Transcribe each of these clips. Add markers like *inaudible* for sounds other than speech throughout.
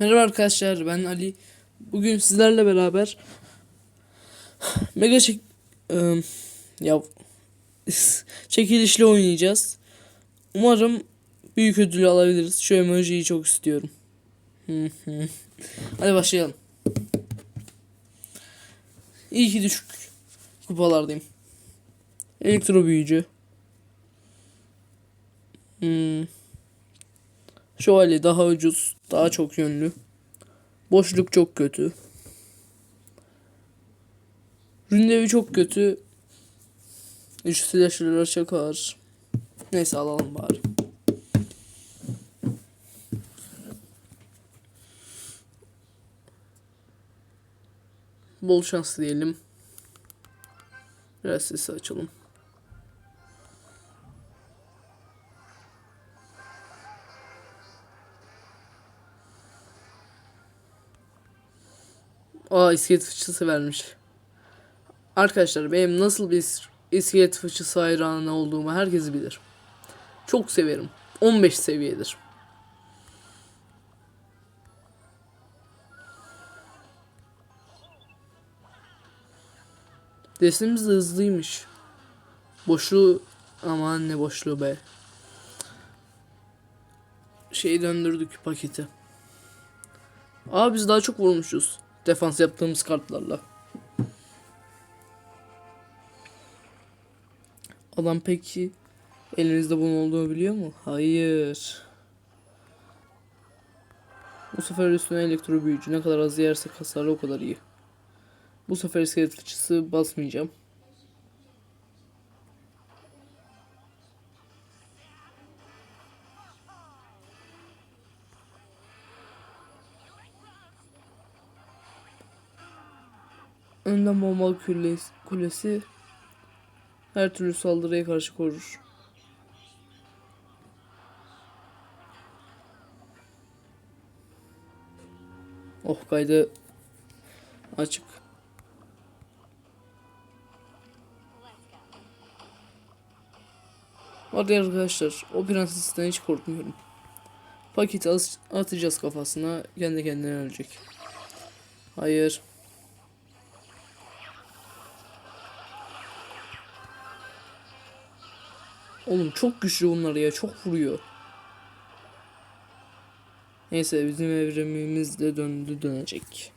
Merhaba arkadaşlar ben Ali. Bugün sizlerle beraber mega çek Eee, ya *laughs* çekilişli oynayacağız. Umarım büyük ödülü alabiliriz. Şu emojiyi çok istiyorum. *laughs* Hadi başlayalım. İyi ki düşük kupalardayım. Elektro büyücü. Hmm. Şövalye daha ucuz, daha çok yönlü. Boşluk çok kötü. Ründevi çok kötü. Üç silahşırlar çok ağır. Neyse alalım bari. Bol şans diyelim. Biraz sesi açalım. Aa iskelet fıçısı vermiş. Arkadaşlar benim nasıl bir is- iskelet fıçısı hayranı olduğumu herkes bilir. Çok severim. 15 seviyedir. Desimiz de hızlıymış. Boşluğu aman ne boşluğu be. Şeyi döndürdük paketi. Aa biz daha çok vurmuşuz. Defans yaptığımız kartlarla. Adam peki elinizde bunun olduğunu biliyor mu? Hayır. Bu sefer üstüne elektro büyücü. Ne kadar az yerse hasarı o kadar iyi. Bu sefer iskelet fıçısı basmayacağım. Önden bombalı kulesi, her türlü saldırıya karşı korur. Oh kaydı açık. Hadi arkadaşlar o prensesten hiç korkmuyorum. Paketi as- atacağız kafasına kendi kendine ölecek. Hayır. Oğlum çok güçlü bunlar ya çok vuruyor. Neyse bizim evrimimiz de döndü dönecek.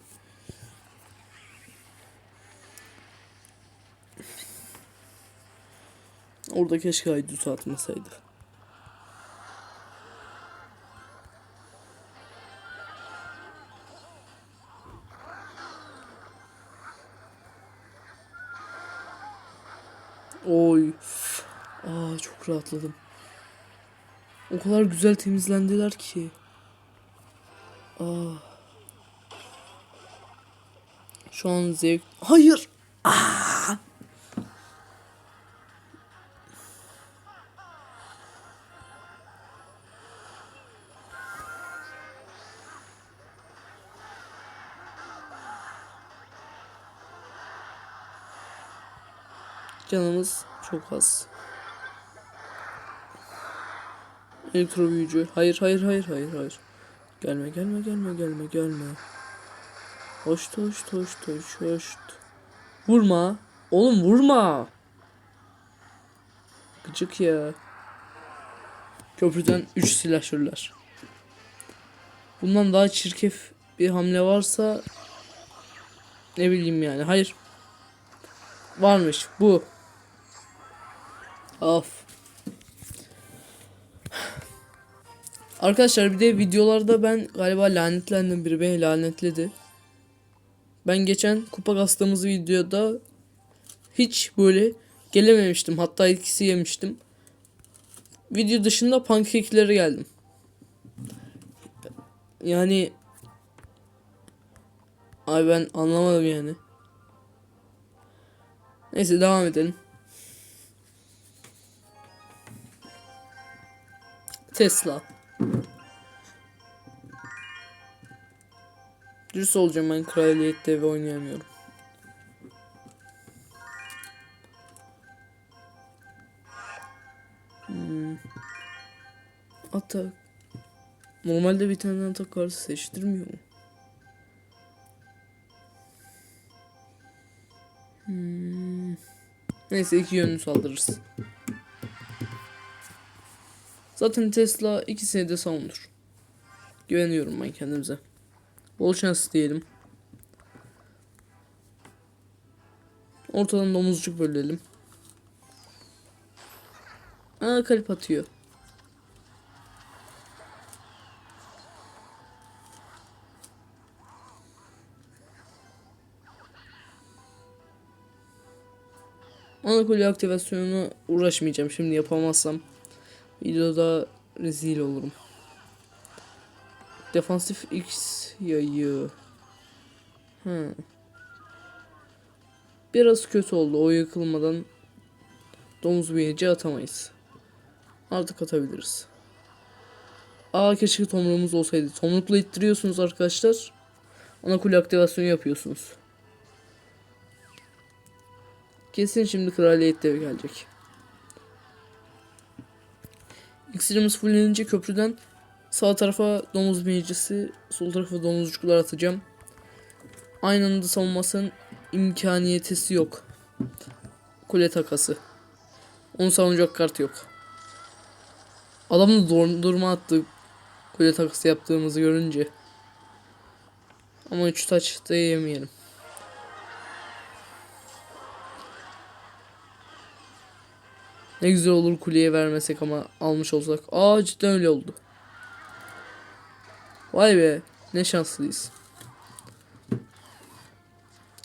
Orada keşke haydut atmasaydı. Çok rahatladım. O kadar güzel temizlendiler ki. Aa. Şu an zevk... Hayır. Aa. Canımız çok az. Elektro büyücü. Hayır hayır hayır hayır hayır. Gelme gelme gelme gelme gelme. Hoş hoş hoş hoş hoş. Vurma. Oğlum vurma. Gıcık ya. Köprüden 3 silahşörler. Bundan daha çirkef bir hamle varsa ne bileyim yani. Hayır. Varmış bu. Of. Arkadaşlar bir de videolarda ben galiba lanetlendim biri beni lanetledi. Ben geçen kupa kastığımız videoda hiç böyle gelememiştim. Hatta ikisi yemiştim. Video dışında pankeklere geldim. Yani Ay ben anlamadım yani. Neyse devam edelim. Tesla. Dürüst olacağım ben kraliyette ve oynayamıyorum. Hmm. Atak. Normalde bir tane atak kartı seçtirmiyor mu? Hmm. Neyse iki yönlü saldırırız. Zaten Tesla ikisini de savunur. Güveniyorum ben kendimize. Bol şans diyelim. Ortadan domuzcuk bölelim. Aa kalp atıyor. Ana kule aktivasyonuna uğraşmayacağım. Şimdi yapamazsam videoda rezil olurum. Defansif X yayı. Ha. Biraz kötü oldu. O yıkılmadan domuz büyüyece atamayız. Artık atabiliriz. Aa keşke tomruğumuz olsaydı. Tomrukla ittiriyorsunuz arkadaşlar. Ana kule aktivasyonu yapıyorsunuz. Kesin şimdi kraliyet devi gelecek. İksirimiz fullenince köprüden sağ tarafa domuz binicisi, sol tarafa domuzcuklar atacağım. Aynı anda savunmasının imkaniyetesi yok. Kule takası. Onu savunacak kart yok. Adamın dondurma attı kule takası yaptığımızı görünce. Ama 3 taç da yemeyelim. Ne güzel olur kuleye vermesek ama almış olsak. Aa cidden öyle oldu. Vay be ne şanslıyız.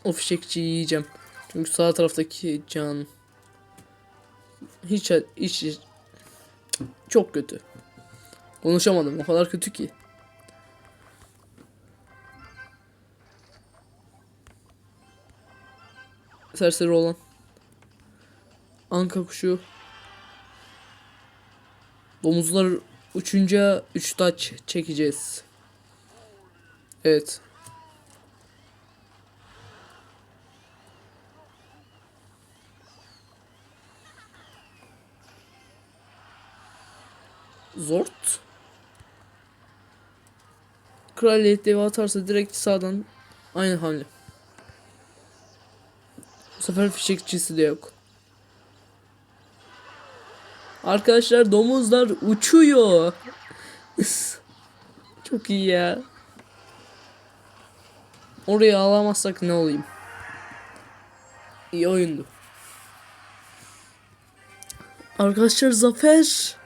O fişekçiyi yiyeceğim. Çünkü sağ taraftaki can hiç hiç çok kötü. Konuşamadım o kadar kötü ki. Serseri olan. Anka kuşu. Domuzlar uçunca 3 taç çekeceğiz. Evet. Zort. Kraliyet devi atarsa direkt sağdan aynı hamle. Bu sefer fişekçisi de yok. Arkadaşlar domuzlar uçuyor. Çok iyi ya. Oraya alamazsak ne olayım? İyi oyundu. Arkadaşlar zafer.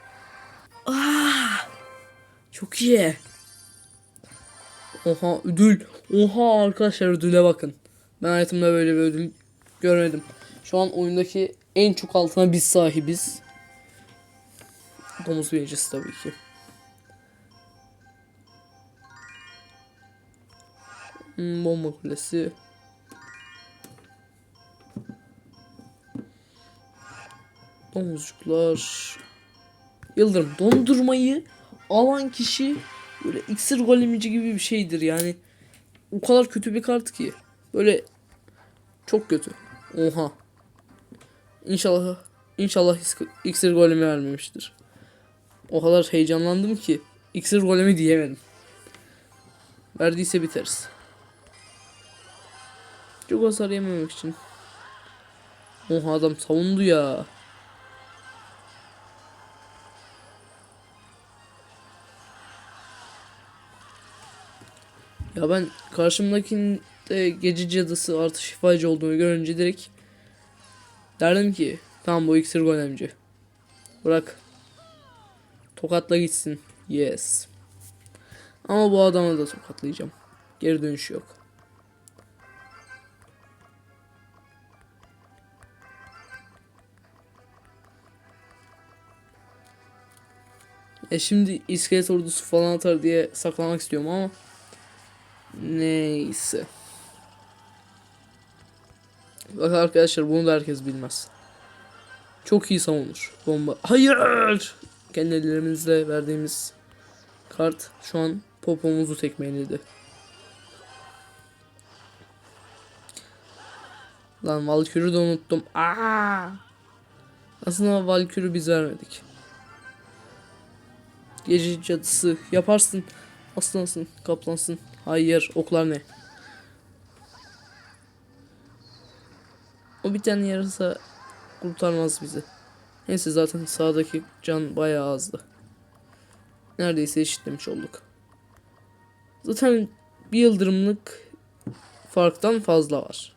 Ah! Çok iyi. Oha ödül. Oha arkadaşlar ödüle bakın. Ben hayatımda böyle bir ödül görmedim. Şu an oyundaki en çok altına biz sahibiz. Domuz büyücüsü tabii ki. Hmm, bomba kulesi. Domuzcuklar. Yıldırım dondurmayı alan kişi böyle iksir golemici gibi bir şeydir yani. O kadar kötü bir kart ki. Böyle çok kötü. Oha. İnşallah inşallah iksir golemi vermemiştir. O kadar heyecanlandım ki iksir golemi diyemedim. Verdiyse biteriz. Çok hasar yememek için. Oha adam savundu ya. Ya ben karşımdakinde gece cadısı artı şifacı olduğunu görünce direkt derdim ki tamam bu iksir golemci. Bırak. Tokatla gitsin. Yes. Ama bu adamı da tokatlayacağım. Geri dönüş yok. E şimdi iskelet ordusu falan atar diye saklamak istiyorum ama neyse. Bak arkadaşlar bunu da herkes bilmez. Çok iyi savunur. Bomba. Hayır! Kendi ellerimizle verdiğimiz kart şu an popomuzu tekmeledi. Lan Valkyrie'yi de unuttum. Aa! Aslında Valkyrie biz vermedik. Gece cadısı. Yaparsın. Aslansın. Kaplansın. Hayır. Oklar ne? O bir tane yarasa kurtarmaz bizi. Neyse zaten sağdaki can bayağı azdı. Neredeyse eşitlemiş olduk. Zaten bir yıldırımlık farktan fazla var.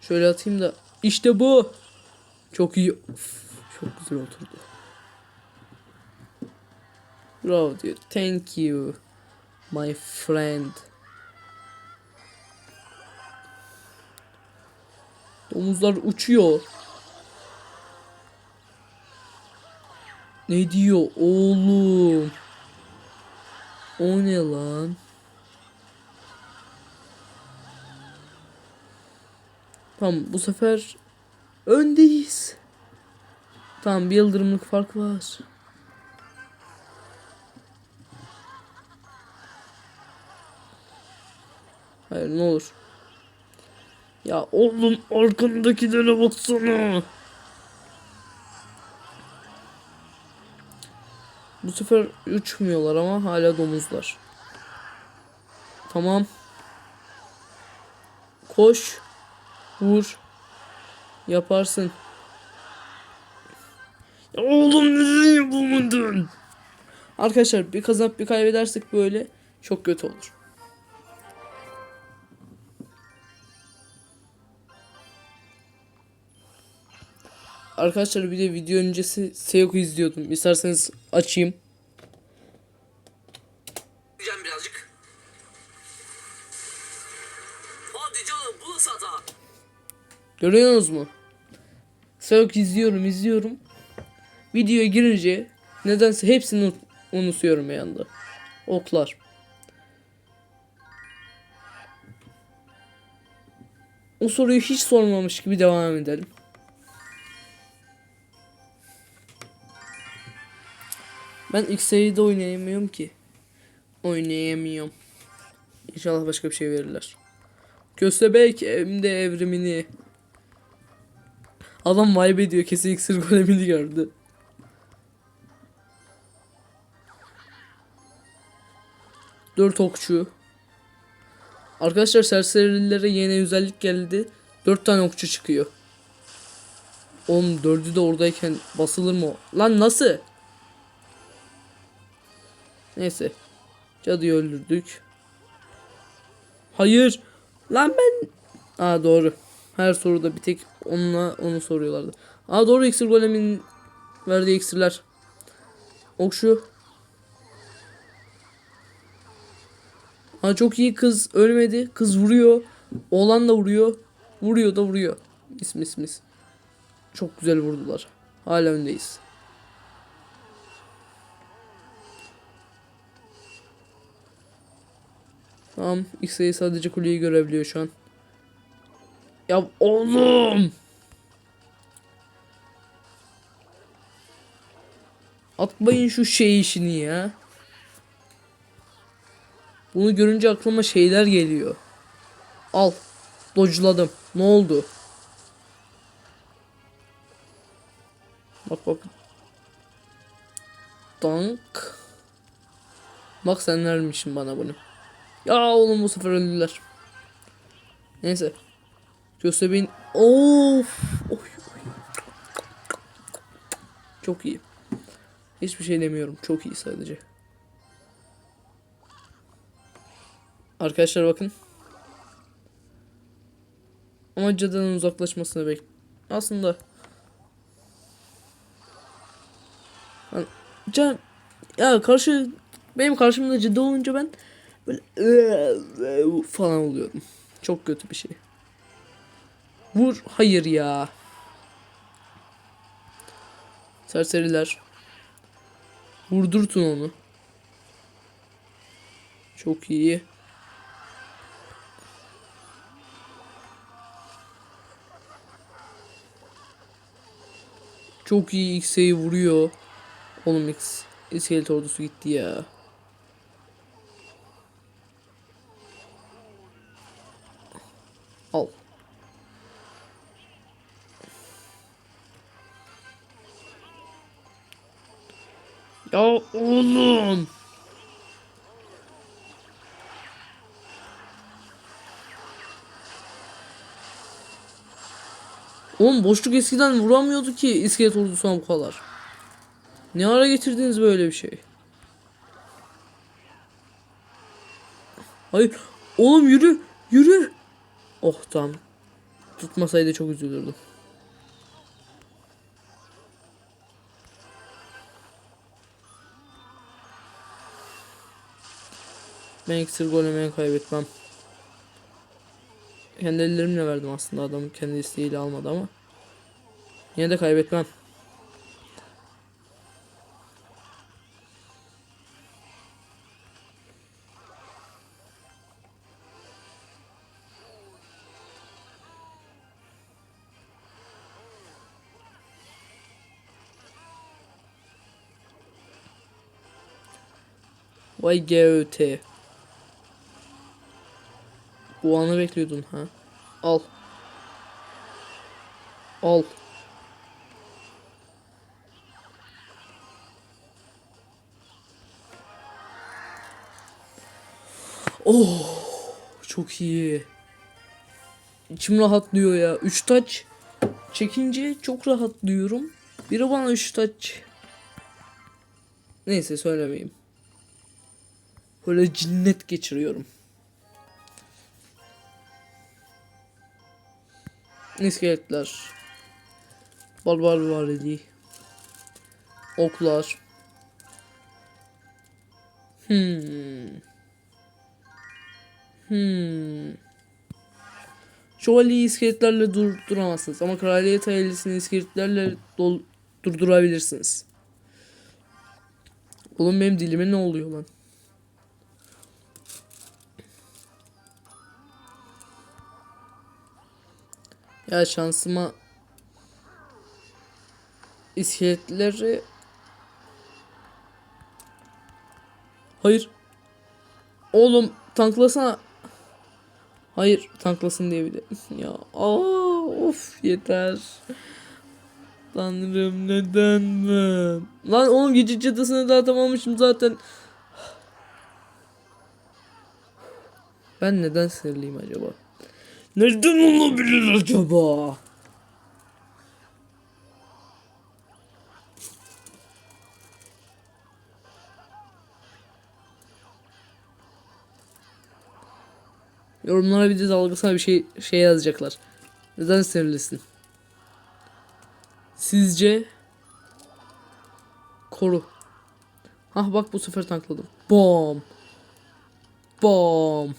Şöyle atayım da işte bu. Çok iyi. Of, çok güzel oturdu. Bravo diyor. Thank you my friend. Domuzlar uçuyor. Ne diyor oğlum? O ne lan? Tamam bu sefer öndeyiz. Tamam bir yıldırımlık fark var. Hayır ne olur. Ya oğlum arkandakilere baksana. Bu sefer uçmuyorlar ama hala domuzlar. Tamam. Koş. Vur. Yaparsın. Ya oğlum neden yapamadın? Arkadaşlar bir kazanıp bir kaybedersek böyle çok kötü olur. Arkadaşlar bir de video öncesi Seyoku izliyordum. İsterseniz açayım. Birazcık. Hadi canım bu nasıl hata? Görüyorsunuz mu? Seyoku izliyorum izliyorum. Videoya girince nedense hepsini unut- unutuyorum bir anda. Oklar. O soruyu hiç sormamış gibi devam edelim. Ben X'e de oynayamıyorum ki. Oynayamıyorum. İnşallah başka bir şey verirler. Köstebek hem evrimini. Adam vibe ediyor kesin iksir golemini gördü. Dört okçu. Arkadaşlar serserilere yeni özellik geldi. Dört tane okçu çıkıyor. Oğlum dördü de oradayken basılır mı? Lan nasıl? Neyse. Cadıyı öldürdük. Hayır. Lan ben... Aa doğru. Her soruda bir tek onunla onu soruyorlardı. Aa doğru iksir golemin verdiği iksirler. Okşu. Aa çok iyi kız ölmedi. Kız vuruyor. Oğlan da vuruyor. Vuruyor da vuruyor. Mis mis mis. Çok güzel vurdular. Hala öndeyiz. Tamam. X'e sadece kuleyi görebiliyor şu an. Ya oğlum. Atmayın şu şey işini ya. Bunu görünce aklıma şeyler geliyor. Al. Dodge'ladım. Ne oldu? Bak bak. Dank. Bak sen vermişsin bana bunu. Ya oğlum bu sefer öldüler. Neyse. Köstebeğin... Of. Oy. Çok iyi. Hiçbir şey demiyorum. Çok iyi sadece. Arkadaşlar bakın. Ama cadının uzaklaşmasını bek. Aslında. Can ya karşı benim karşımda cadı olunca ben böyle falan oluyorum. Çok kötü bir şey. Vur. Hayır ya. Serseriler. Vurdurtun onu. Çok iyi. Çok iyi X'e'yi vuruyor. Oğlum X iskelet ordusu gitti ya. Al. Ya oğlum. Oğlum boşluk eskiden vuramıyordu ki iskelet ordusuna bu kadar. Ne ara getirdiniz böyle bir şey? Hayır. Oğlum yürü. Yürü. Oh tamam. Tutmasaydı çok üzülürdüm. Ben iksir golemeye kaybetmem. Kendi ellerimle verdim aslında adam kendi isteğiyle almadı ama. Yine de kaybetmem. Vay GÖT. Bu anı bekliyordun ha. Al. Al. Oh, çok iyi. İçim rahatlıyor ya. 3 taç çekince çok rahatlıyorum. Biri bana 3 taç. Neyse söylemeyeyim. Böyle cinnet geçiriyorum. İskeletler. Barbar varili. Oklar. Hmm. Hmm. Şövalyeyi iskeletlerle durduramazsınız ama kraliyet ailesini iskeletlerle durdurabilirsiniz. Oğlum benim dilime ne oluyor lan? Ya şansıma iskeletleri Hayır. Oğlum tanklasana. Hayır tanklasın diye bir *laughs* ya aa, of yeter. Tanrım neden ben? Lan oğlum gece cadısını daha tamamlamışım zaten. Ben neden sinirliyim acaba? Neden olabilir acaba? Yorumlara bir de dalgasına bir şey şey yazacaklar. Neden sinirlisin? Sizce koru. Hah bak bu sefer tankladım. Bom. Bom.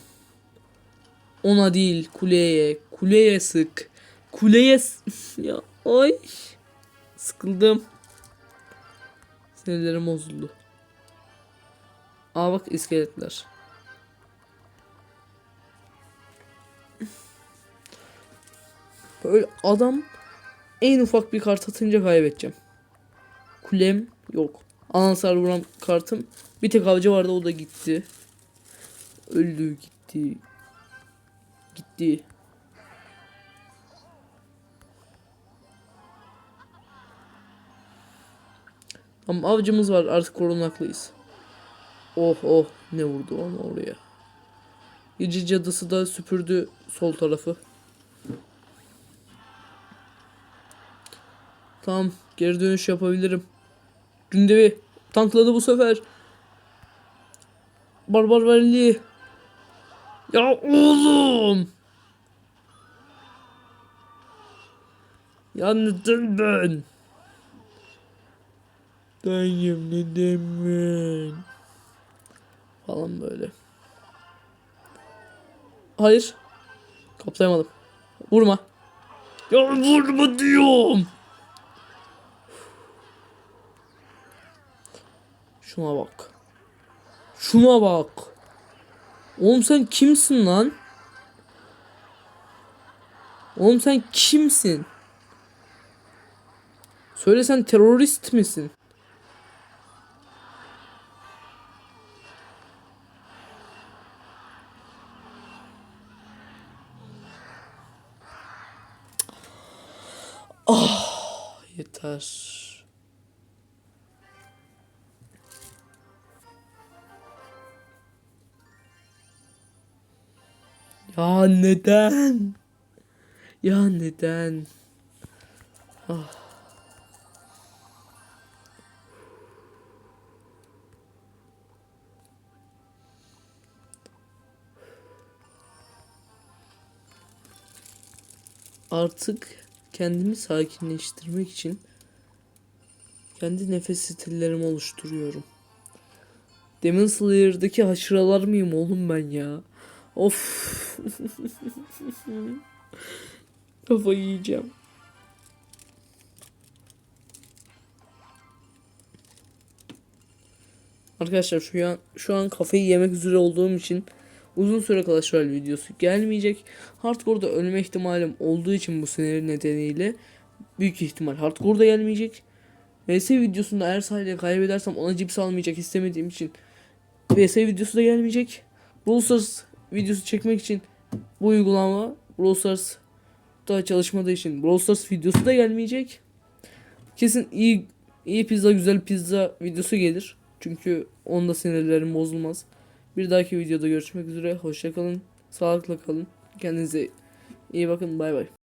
Ona değil kuleye. Kuleye sık. Kuleye *laughs* ya ay. Sıkıldım. Sinirlerim bozuldu. Aa bak iskeletler. Böyle adam en ufak bir kart atınca kaybedeceğim. Kulem yok. Anansar vuran kartım. Bir tek avcı vardı o da gitti. Öldü gitti. Gitti. Ama avcımız var artık korunaklıyız. Oh oh ne vurdu ama oraya. Gece cadısı da süpürdü sol tarafı. Tamam geri dönüş yapabilirim. Gündevi tankladı bu sefer. Barbar Varili. Ya oğlum. Ya neden ben? Dayım neden ben? Falan böyle. Hayır. Kaplayamadım. Vurma. Ya vurma diyorum. Şuna bak. Şuna bak. Oğlum sen kimsin lan? Oğlum sen kimsin? Söyle sen terörist misin? Ah yeter. Ya neden? Ya neden? Ah. Artık kendimi sakinleştirmek için kendi nefes stillerimi oluşturuyorum. Demon Slayer'daki haşıralar mıyım oğlum ben ya? Of. *laughs* Kafayı yiyeceğim. Arkadaşlar şu an şu an kafayı yemek üzere olduğum için uzun süre Clash videosu gelmeyecek. Hardcore'da ölme ihtimalim olduğu için bu sinir nedeniyle büyük ihtimal Hardcore'da gelmeyecek. VS videosunda eğer sahile kaybedersem ona cips almayacak istemediğim için VS videosu da gelmeyecek. Brawl videosu çekmek için bu uygulama Brawl Stars da çalışmadığı için Brawl Stars videosu da gelmeyecek. Kesin iyi iyi pizza güzel pizza videosu gelir. Çünkü onda sinirlerim bozulmaz. Bir dahaki videoda görüşmek üzere. Hoşçakalın. Sağlıkla kalın. Kendinize iyi bakın. Bay bay.